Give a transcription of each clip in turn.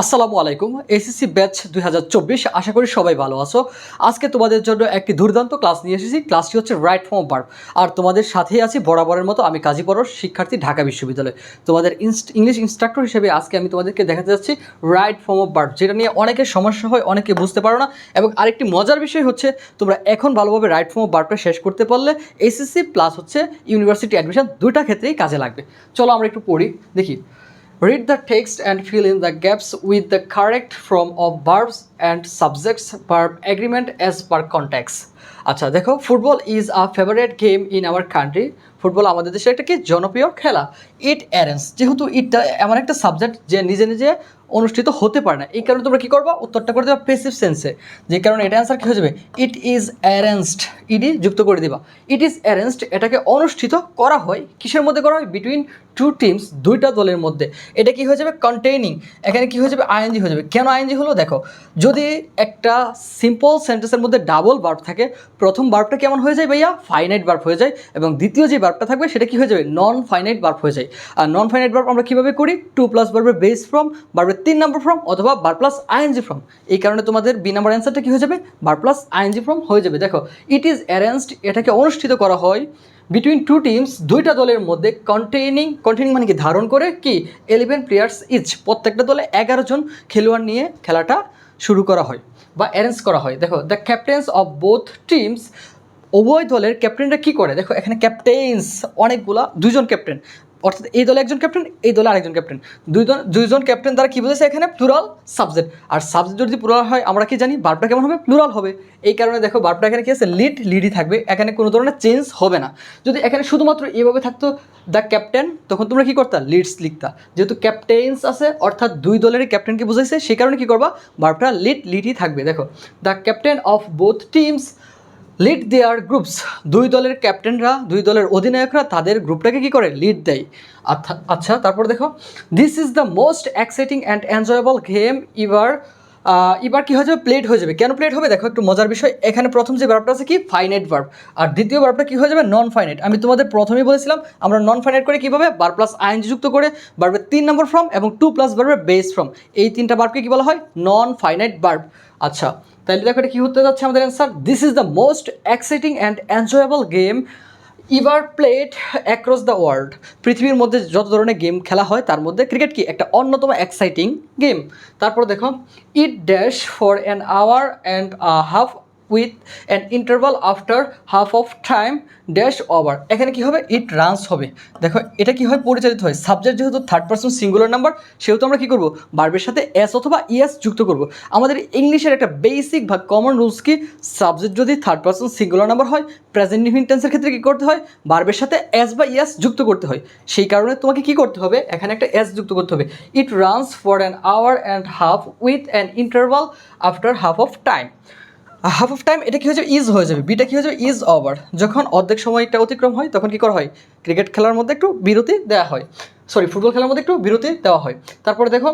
আসসালামু আলাইকুম SSC batch দুই হাজার চব্বিশ, আশা করি সবাই ভালো আছো। আজকে তোমাদের জন্য একটি দুর্দান্ত ক্লাস নিয়ে এসেছি, ক্লাসটি হচ্ছে রাইট ফর্ম ভার্ব আর তোমাদের সাথেই আছি বরাবরের মতো আমি কাজী পরশ, শিক্ষার্থী ঢাকা বিশ্ববিদ্যালয়। তোমাদের ইংলিশ ইনস্ট্রাক্টর হিসেবে আজকে আমি তোমাদেরকে দেখাতে যাচ্ছি রাইট ফর্ম অফ ভার্ব যেটা নিয়ে অনেকের সমস্যা হয়, অনেকে বুঝতে পারো না। এবং আরেকটি মজার বিষয় হচ্ছে, তোমরা এখন ভালোভাবে রাইট ফর্ম অফ ভার্বটা শেষ করতে পারলে এসএসসি প্লাস হচ্ছে ইউনিভার্সিটি অ্যাডমিশন দুইটা ক্ষেত্রেই কাজে লাগবে। চলো আমরা একটু পড়ি, দেখি। Read the text and fill in the gaps with the correct form of verbs and subjects, verb agreement as per context. আচ্ছা দেখো football is a favourite game in our country football আমাদের দেশে একটা কি? জনপ্রিয় খেলা। ইট অ্যারেঞ্জ যেহেতু ইটটা এমন একটা সাবজেক্ট যে নিজে নিজে অনুষ্ঠিত হতে পারে না। এই কারণে তোমরা কী করবা? উত্তরটা করে দেবা পেসিভ সেন্সে যে কারণে এটা অ্যান্সার কী হয়ে যাবে? ইট ইজ অ্যারেঞ্জড ইডি যুক্ত করে দিবা। ইট ইজ অ্যারেঞ্জড এটাকে অনুষ্ঠিত করা হয়। কিসের মধ্যে করা হয়? বিটুইন টু টিমস দুইটা দলের মধ্যে, এটা কি হয়ে যাবে? কন্টেইনিং এখানে কি হয়ে যাবে? আইএনজি হয়ে যাবে। কেন আইএনজি হলো? দেখো, যদি একটা সিম্পল সেন্টেন্সের মধ্যে ডাবল বার্ব থাকে, প্রথম বার্বটা কেমন হয়ে যায় ভাইয়া? ফাইনাইট বার্ব হয়ে যায়। এবং দ্বিতীয় যে বার্বটা থাকবে, সেটা কি হয়ে যাবে? নন ফাইনাইট বার্ব হয়ে যায়। আর নন ফাইনাইট বার্ব আমরা কীভাবে করি? টু প্লাস বার্বের বেস ফ্রম বার্বের তিন নম্বর ফ্রম অথবা বার প্লাস আইএনজি ফ্রম এই কারণে তোমাদের বি নাম্বার অ্যান্সারটা কী হয়ে যাবে? বার প্লাস আইএনজি ফ্রম হয়ে যাবে। দেখো ইট ইজ অ্যারেঞ্জড এটাকে অনুষ্ঠিত করা হয় বিটুইন টু টিমস দুইটা দলের মধ্যে কন্টেইনিং কন্টেনিং মানে কি? ধারণ করে কি? এলেভেন প্লেয়ার্স ইচ প্রত্যেকটা দলে এগারো জন খেলোয়াড় নিয়ে খেলাটা শুরু করা হয় বা অ্যারেঞ্জ করা হয়। দেখো the captains of both teams উভয় দলের ক্যাপ্টেনরা কী করে? দেখো, এখানে ক্যাপ্টেন্স অনেকগুলা দুজন ক্যাপ্টেন অর্থাৎ এই দলে একজন ক্যাপ্টেন এই দলে আরেকজন ক্যাপ্টেন দুইজন দুইজন ক্যাপ্টেন দ্বারা কী বুঝেছে এখানে? প্লুরাল সাবজেক্ট আর সাবজেক্ট যদি প্লুরাল হয়, আমরা কি জানি? বার্বটা কেমন হবে? প্লুরাল হবে। এই কারণে দেখো বার্বটা এখানে কি আছে? লিড লিডই থাকবে। এখানে কোনো ধরনের চেঞ্জ হবে না। যদি এখানে শুধুমাত্র এইভাবে থাকতো দ্য ক্যাপ্টেন তখন তোমরা কী করতা? লিডস লিখতা। যেহেতু ক্যাপ্টেন্স আছে, অর্থাৎ দুই দলেরই ক্যাপ্টেনকে বুঝাইছে, সেই কারণে কী করবা? বার্বটা লিড লিডই থাকবে। দেখো the captain of both teams lead their groups. দুই দলের ক্যাপ্টেনরা দুই দলের অধিনায়করা তাদের গ্রুপটাকে কি করে? লিড দেয়। আচ্ছা তারপর দেখো। This is the most exciting and enjoyable game uh, এবার কী হয়ে যাবে? প্লেট হয়ে যাবে। কেন প্লেট হবে? দেখো একটু মজার বিষয়। এখানে প্রথম যে ভার্বটা আছে কি? ফাইনাইট ভার্ব আর দ্বিতীয় ভার্বটা কী হয়ে যাবে? নন ফাইনাইট আমি তোমাদের প্রথমেই বলেছিলাম আমরা নন ফাইনাইট করে কীভাবে? বার প্লাস আইনজি যুক্ত করে ভার্বের তিন নম্বর ফর্ম এবং টু প্লাস ভার্বের বেস ফর্ম এই তিনটা বার্বকে কী বলা হয়? নন ফাইনাইট বার্ব আচ্ছা তাহলে দেখো এটা কী হতে যাচ্ছে আমাদের answer this is the most exciting and enjoyable game ever played across the world পৃথিবীর মধ্যে যত ধরনের গেম খেলা হয়, তার মধ্যে ক্রিকেট কি? একটা অন্যতম এক্সাইটিং গেম তারপর দেখো it dash for an hour and half with an interval after half of time dash over এখানে কি হবে? ইট রানস হবে। দেখো, এটা কি হয়? পরিচালিত হয়। সাবজেক্ট যেহেতু থার্ড পার্সন সিঙ্গুলার নাম্বার সেহেতু আমরা কি করব? বার্বের সাথে এস অথবা ইএস যুক্ত করব। আমাদের ইংলিশের একটা বেসিক বা কমন রুলস কি? সাবজেক্ট যদি থার্ড পার্সন সিঙ্গুলার নাম্বার হয় প্রেজেন্ট টেন্সের ক্ষেত্রে কী করতে হয়? বার্বের সাথে এস বা ইএস যুক্ত করতে হয়। সেই কারণে তোমাকে কি করতে হবে? এখানে একটা এস যুক্ত করতে হবে। It runs for an hour and half with an interval after half of time half of time এটা কী হয়ে যাবে? ইজ হয়ে যাবে। বিটা কী হয়ে যাবে? ইজ ওভার যখন অর্ধেক সময়টা অতিক্রম হয়, তখন কী করা হয়? ক্রিকেট খেলার মধ্যে একটু বিরতি দেওয়া হয়। সরি ফুটবল খেলার মধ্যে একটু বিরতি দেওয়া হয়। তারপরে দেখো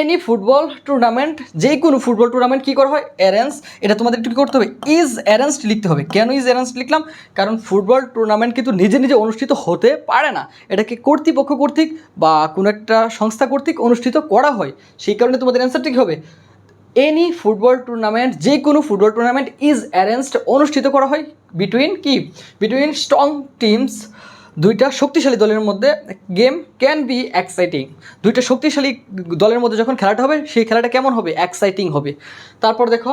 এনি ফুটবল টুর্নামেন্ট যে কোনো ফুটবল টুর্নামেন্ট কী করা হয়? অ্যারেঞ্জ এটা তোমাদের একটু কী করতে হবে? ইজ অ্যারেঞ্জড লিখতে হবে। কেন ইজ অ্যারেঞ্জড লিখলাম? কারণ ফুটবল টুর্নামেন্ট কিন্তু নিজে নিজে অনুষ্ঠিত হতে পারে না। এটাকে কর্তৃপক্ষ কর্তৃক বা কোনো একটা সংস্থা কর্তৃক অনুষ্ঠিত করা হয়? সেই কারণে তোমাদের অ্যান্সারটা কী হবে? এনি ফুটবল টুর্নামেন্ট যে কোনো ফুটবল টুর্নামেন্ট ইজ অ্যারেঞ্জড অনুষ্ঠিত করা হয় বিটুইন কি? বিটুইন স্ট্রং টিমস দুইটা শক্তিশালী দলের মধ্যে গেম ক্যান বি এক্সাইটিং দুইটা শক্তিশালী দলের মধ্যে যখন খেলাটা হবে, সেই খেলাটা কেমন হবে? এক্সাইটিং হবে। তারপর দেখো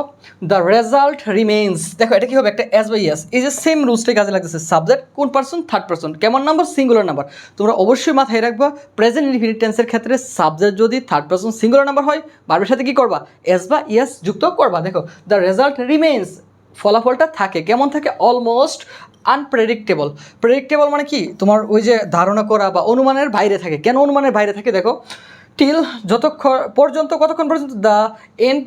দ্য রেজাল্ট রিমেইনস দেখো, এটা কি হবে? একটা এস বাই এস এই যে সেম রুলসটাই কাজে লাগতেছে। সাবজেক্ট কোন পার্সন থার্ড পার্সন কেমন নাম্বার সিঙ্গুলার নাম্বার তোমরা অবশ্যই মাথায় রাখবা প্রেজেন্ট ইনফিনিট টেন্সের ক্ষেত্রে সাবজেক্ট যদি থার্ড পার্সন সিঙ্গুলার নাম্বার হয় বারবার সাথে কি করবা? এস বা ইয়েস যুক্ত করবা। দেখো দ্য রেজাল্ট রিমেইনস ফলাফলটা থাকে। কেমন থাকে? অলমোস্ট আনপ্রেডিক্টেবল প্রেডিক্টেবল মানে কি? তোমার ওই যে ধারণা করা বা অনুমানের বাইরে থাকে। কেন অনুমানের বাইরে থাকে দেখো? টিল যতক্ষণ পর্যন্ত, কতক্ষণ পর্যন্ত? দ্য এন্ড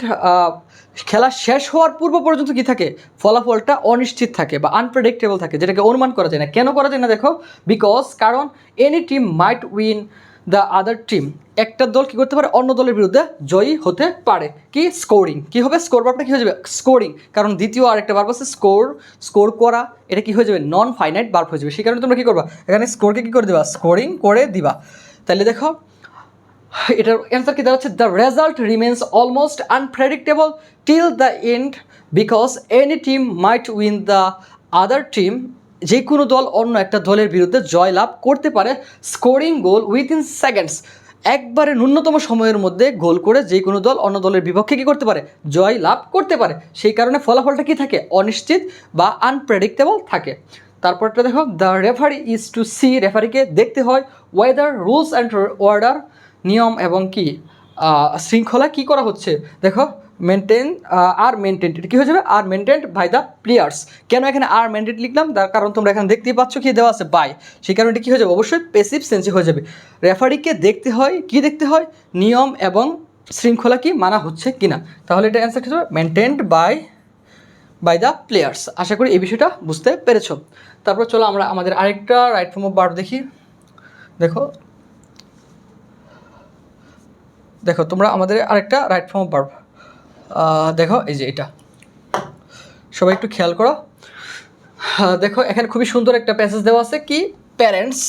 খেলা শেষ হওয়ার পূর্ব পর্যন্ত কি থাকে? ফলাফলটা অনিশ্চিত থাকে বা আনপ্রেডিক্টেবল থাকে, যেটাকে অনুমান করা যায় না। কেন করা যায় না দেখো? বিকজ কারণ any team might win the other team একটা দল কি করতে পারে? অন্য দলের বিরুদ্ধে জয়ী হতে পারে। কি? স্কোরিং কি হবে? স্কোর বারটা কী হয়ে যাবে? স্কোরিং কারণ দ্বিতীয় আরেকটা বার আছে স্কোর স্কোর করা। এটা কি হয়ে যাবে? নন ফাইনাইট বার হয়ে যাবে। সেই কারণে তোমরা কী করবা? এখানে স্কোরকে কী করে দিবা? স্কোরিং করে দিবা। তাহলে দেখো, এটার অ্যান্সার কি দাঁড়াচ্ছে? The result remains almost unpredictable till the end because any team might win the other team যে কোনো দল অন্য একটা দলের বিরুদ্ধে জয় লাভ করতে পারে স্কোরিং গোল উইথিন সেকেন্ডস একবারে ন্যূনতম সময়ের মধ্যে গোল করে যে কোনো দল অন্য দলের বিপক্ষে কী করতে পারে? জয় লাভ করতে পারে। সেই কারণে ফলাফলটা কী থাকে? অনিশ্চিত বা আনপ্রেডিক্টেবল থাকে। তারপরটা দেখো the referee is to see রেফারিকে দেখতে হয় ওয়েদার রুলস অ্যান্ড অর্ডার নিয়ম এবং কি? শৃঙ্খলা কি করা হচ্ছে? দেখো মেনটেন আর মেনটেন্ট এটা কী হয়ে যাবে? Are maintained by the players কেন এখানে আর মেনটেন্ট লিখলাম? তার কারণ তোমরা এখানে দেখতেই পাচ্ছ কি দেওয়া আছে বাই সেই কারণে এটা কী হয়ে যাবে? অবশ্যই পেসিভ সেন্সে হয়ে যাবে। রেফারিকে দেখতে হয়, কি দেখতে হয়? নিয়ম এবং শৃঙ্খলা কি মানা হচ্ছে কি না তাহলে এটা অ্যান্সার কী হবে maintained by by the players আশা করি এই বিষয়টা বুঝতে পেরেছ। তারপর চলো আমরা আমাদের আরেকটা রাইট ফর্ম অফ বার্ব দেখি। দেখো। দেখো, তোমরা আমাদের আরেকটা রাইট ফর্ম অফ বার্ব দেখো, এই যে এটা। সবাই একটু খেয়াল করো। দেখো, এখানে খুবই সুন্দর একটা প্যাসেজ দেওয়া আছে কি? Parents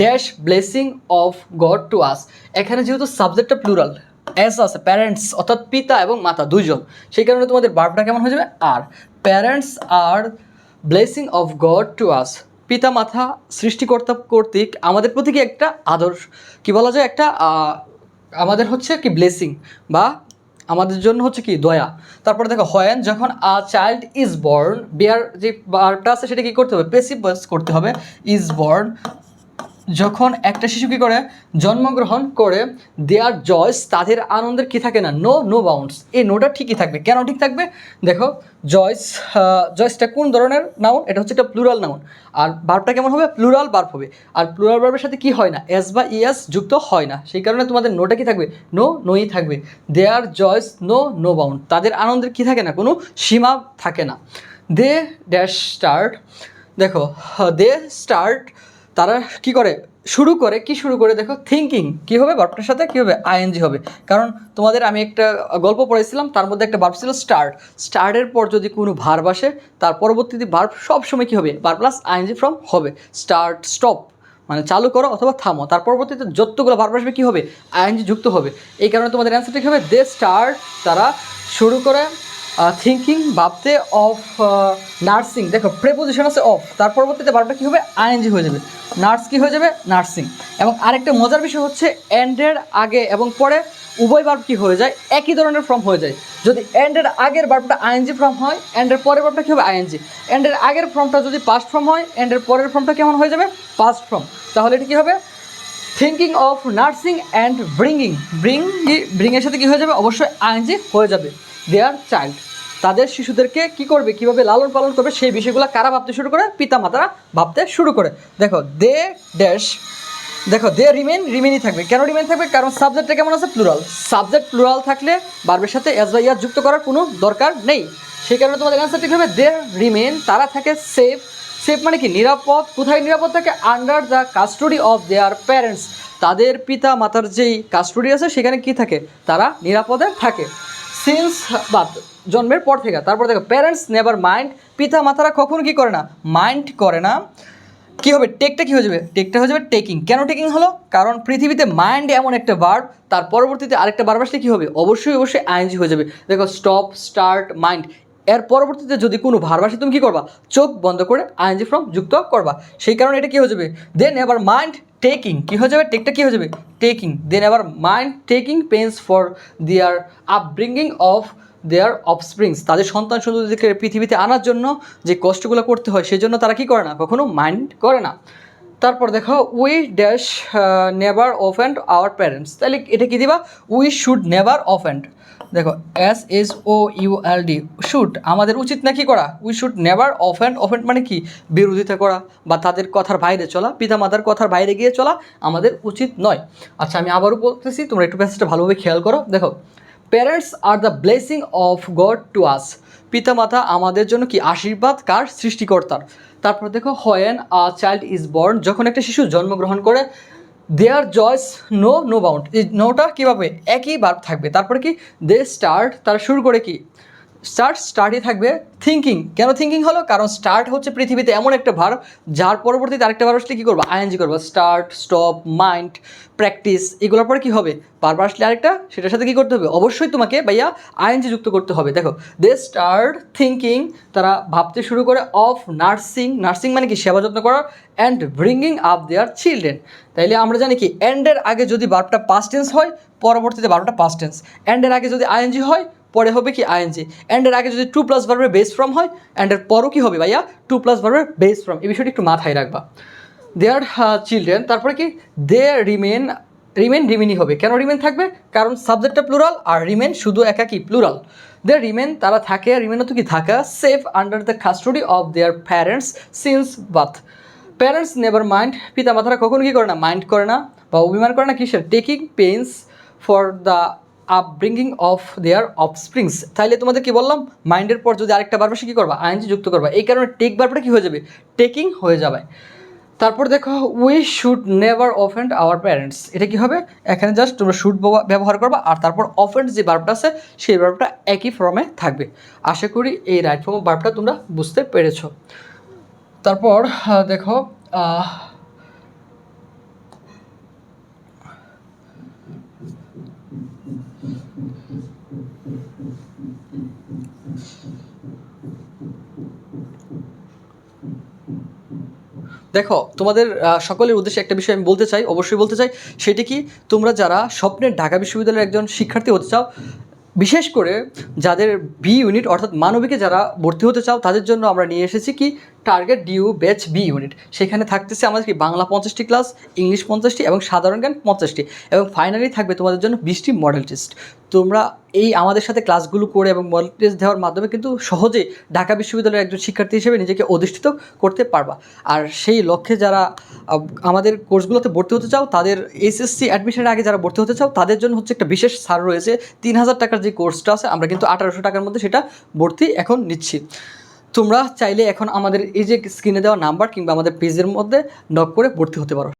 dash blessing of God to us এখানে যেহেতু সাবজেক্টটা প্লুরাল অ্যাস আছে প্যারেন্টস অর্থাৎ পিতা এবং মাতা, দুইজন। সেই কারণে তোমাদের বার্বটা কেমন হয়ে যাবে? Are parents are blessing of God to us পিতা মাথা সৃষ্টিকর্তা কর্তৃক আমাদের প্রতি কি একটা আদর্শ, কি বলা যায়? একটা আমাদের হচ্ছে কি ব্লেসিং বা আমাদের জন্য হচ্ছে কি? দয়া। তারপরে দেখো হয়েন যখন a child is born bear যে বারটা আছে সেটা কি করতে হবে? পেসিভ করতে হবে। ইজ বর্ন যখন একটা শিশু কি করে? জন্মগ্রহণ করে দেয়ার জয়স তাদের আনন্দের কি থাকে না? নো নো বাউন্ডস এই নোটা ঠিকই থাকবে। কেন ঠিক থাকবে? দেখো জয়স জয়সটা কোন ধরনের নাউন এটা হচ্ছে একটা প্লুরাল নাউন আর বার্বটা কেমন হবে? প্লুরাল বার্ব হবে। আর প্লুরাল বার্বের সাথে কি হয় না? এস বা ইএস যুক্ত হয় না। সেই কারণে তোমাদের নোটা কি থাকবে? নো নোই থাকবে। Their joys know no bound তাদের আনন্দের কি থাকে না? কোনো সীমা থাকে না। দে ড্যাশ স্টার্ট দেখো দে স্টার্ট তারা কি করে? শুরু করে, কি শুরু করে? দেখো থিঙ্কিং কি হবে? বার্বটার সাথে কি হবে? আইএনজি হবে। কারণ তোমাদের আমি একটা গল্প পড়েছিলাম তার মধ্যে একটা বার্ব ছিল স্টার্ট স্টার্টের পর যদি কোনো ভার্ব আসে, তার পরবর্তীতে ভার্ব সবসময় কি হবে? বার প্লাস আইএনজি ফ্রম হবে। স্টার্ট স্টপ মানে চালু করো অথবা থামো। তার পরবর্তীতে যতগুলো ভার্ব আসবে, কী হবে? আইএনজি যুক্ত হবে। এই কারণে তোমাদের অ্যান্সারটা কী হবে? দে স্টার্ট তারা শুরু করে থিঙ্কিং ভাবতে অফ নার্সিং দেখো প্রেপোজিশন আছে অফ তার পরবর্তীতে বারবার কী হবে? আইএনজি হয়ে যাবে। নার্স কী হয়ে যাবে? নার্সিং এবং আরেকটা মজার বিষয় হচ্ছে এন্ডের আগে এবং পরে উভয় বার্ব কী হয়ে যায়? একই ধরনের ফর্ম হয়ে যায়। যদি এন্ডের আগের বার্বটা আইএনজি ফর্ম হয় এন্ডের পরের বার্বটা কী হবে? আইএনজি এন্ডের আগের ফর্মটা যদি পাস্ট ফর্ম হয় এন্ডের পরের ফর্মটা কেমন হয়ে যাবে? পাস্ট ফর্ম তাহলে এটা কী হবে? Thinking of nursing and bringing bring ব্রিংয়ের সাথে কী হয়ে যাবে? অবশ্যই আইএনজি হয়ে যাবে। দেয়ার চাইল্ড তাদের শিশুদেরকে কি করবে, কীভাবে লালন পালন করবে, সেই বিষয়গুলো কারা ভাবতে শুরু করে? পিতা মাতারা ভাবতে শুরু করে। দেখো দে ড্যাশ দেখো দে রিমেন রিমেনই থাকবে। কেন রিমেন থাকবে? কারণ সাবজেক্টটা কেমন আছে? প্লুরাল সাবজেক্ট প্লুরাল থাকলে বার্বের সাথে এস বা ইয়ার যুক্ত করার কোনো দরকার নেই। সেই কারণে তোমাদের অ্যান্সারটি হবে দে রিমেন তারা থাকে সেফ সেফ মানে কি? নিরাপদ। কোথায় নিরাপদ থাকে? Under the custody of their parents তাদের পিতা মাতার যেই কাস্টডি আছে, সেখানে কি থাকে? তারা নিরাপদে থাকে। সিন্স বা জন্মের পর থেকে, তারপর দেখো প্যারেন্টস নেভার মাইন্ড পিতা মাতারা কখনো কী করে না মাইন্ড করে না। কি হবে টেকটা কী হয়ে যাবে? টেকটা হয়ে যাবে টেকিং কেন টেকিং হলো? কারণ পৃথিবীতে মাইন্ড এমন একটা ভার্ব তার পরবর্তীতে আরেকটা বার আসলে কি হবে? অবশ্যই অবশ্যই আইএনজি হয়ে যাবে। দেখো স্টপ স্টার্ট মাইন্ড এর পরবর্তীতে যদি কোনো ভার্ব আসে, তুমি কী করবা? চোখ বন্ধ করে আইএনজি ফ্রম যুক্ত করবা। সেই কারণে এটা কী হয়ে যাবে? দেন এবার মাইন্ড টেকিং কি হয়ে যাবে? টেকটা কি হয়ে যাবে? টেকিং দেন এবার mind taking pains for their upbringing of their offsprings তাদের সন্তান সন্ততিকে পৃথিবীতে আনার জন্য যে কষ্টগুলো করতে হয়, সেজন্য তারা কি করে না? কখনো মাইন্ড করে না। তারপর দেখো we dash never offend our parents তাহলে এটা কি দিবা? উই শুড নেভার অফেন্ড দেখো S S O D should আমাদের উচিত না কি করা? We should never offend offend মানে কি? বিরোধিতা করা বা তাদের কথার বাইরে চলা পিতা মাতার কথার বাইরে গিয়ে চলা আমাদের উচিত নয়। আচ্ছা আমি আবারও বলতেছি, তোমরা একটু প্যাসেজটা ভালোভাবে খেয়াল করো। দেখো parents R the blessing of God to us পিতামাতা আমাদের জন্য কি আশীর্বাদ? কার? সৃষ্টিকর্তার। তারপর দেখো when a child is born যখন একটা শিশু জন্মগ্রহণ করে their joys know no bound এই নোটা কীভাবে? একই বার থাকবে। তারপরে কি? দে স্টার্ট তারা শুরু করে কি? স্টার্ট স্টার্টই থাকবে থিঙ্কিং কেন থিঙ্কিং হলো? কারণ স্টার্ট হচ্ছে পৃথিবীতে এমন একটা ভার যার পরবর্তীতে আরেকটা ভার আসলে কী করব? আইএনজি করব। স্টার্ট স্টপ মাইন্ড প্র্যাকটিস এগুলোর পরে কী হবে? বারবার আসলে আরেকটা, সেটার সাথে কী করতে হবে? অবশ্যই তোমাকে ভাইয়া আইএনজি যুক্ত করতে হবে। দেখো দে স্টার্ট থিঙ্কিং তারা ভাবতে শুরু করে অফ নার্সিং নার্সিং মানে কি? সেবা যত্ন করা and bringing up their children তাইলে আমরা জানি কি? অ্যান্ডের আগে যদি বারটা পাস্ট টেন্স হয়, পরবর্তীতে বারোটা পাস্ট টেন্স অ্যান্ডের আগে যদি আইএনজি হয় পরে হবে কি আইএনজি অ্যান্ডের আগে যদি টু প্লাস ভার্বের বেস ফ্রম হয় অ্যান্ডের পরও কি হবে ভাইয়া? টু প্লাস ভার্বের বেস ফ্রম এই বিষয়টি একটু মাথায় রাখবা। দেয়ার চিলড্রেন তারপরে কি? দে রিমেন রিমেন রিমেনই হবে। কেন রিমেন থাকবে? কারণ সাবজেক্টটা প্লুরাল আর রিমেন শুধু একা কি প্লুরাল দে রিমেন তারা থাকে রিমেনও তো কি? থাকা safe under the custody of their parents since both parents never mind পিতা মাতারা কখনো কী করে না? মাইন্ড করে না, বা অভিমান করে না কিসের? Taking pains for the upbringing of their offsprings তাইলে তোমাদের কি বললাম? মাইন্ডের পর যদি আরেকটা বার বসে কী করবা? আইনজি যুক্ত করবা। এই কারণে টেক বারটা কী হয়ে যাবে? টেকিং হয়ে যাবে। তারপর দেখো we should never offend our parents এটা কি হবে? এখানে জাস্ট তোমরা শুড ব্যবহার করবা। আর তারপর অফেন্ড যে বার্বটা আছে, সেই বার্বটা একই ফর্মে থাকবে। আশা করি এই রাইট ফর্ম বার্বটা তোমরা বুঝতে পেরেছ। তারপর দেখো দেখো, তোমাদের সকলের উদ্দেশ্যে একটা বিষয় আমি বলতে চাই, অবশ্যই বলতে চাই। সেটি কি? তোমরা যারা স্বপ্নের ঢাকা বিশ্ববিদ্যালয়ের একজন শিক্ষার্থী হতে চাও, বিশেষ করে যাদের বি ইউনিট অর্থাৎ মানবিকে যারা ভর্তি হতে চাও, তাদের জন্য আমরা নিয়ে এসেছি কি? Target due batch B unit সেখানে থাকতেছে আমাদের কি বাংলা পঞ্চাশটি ক্লাস ইংলিশ পঞ্চাশটি এবং সাধারণ জ্ঞান পঞ্চাশটি। এবং ফাইনালি থাকবে তোমাদের জন্য বিশটি মডেল টেস্ট তোমরা এই আমাদের সাথে ক্লাসগুলো করে এবং মডেল টেস্ট দেওয়ার মাধ্যমে কিন্তু সহজে ঢাকা বিশ্ববিদ্যালয়ের একজন শিক্ষার্থী হিসেবে নিজেকে অধিষ্ঠিত করতে পারবা। আর সেই লক্ষ্যে যারা আমাদের কোর্সগুলোতে ভর্তি হতে চাও, তাদের এসএসসি অ্যাডমিশনের আগে যারা ভর্তি হতে চাও, তাদের জন্য হচ্ছে একটা বিশেষ ছাড় রয়েছে। তিন হাজার টাকার যে কোর্সটা আছে, আমরা কিন্তু আঠারোশো টাকার মধ্যে সেটা ভর্তি এখন নিচ্ছি। তোমরা চাইলে এখন আমাদের এই যে স্ক্রিনে দেওয়া নাম্বার কিংবা আমাদের পেজের মধ্যে নক করে ভর্তি হতে পারো।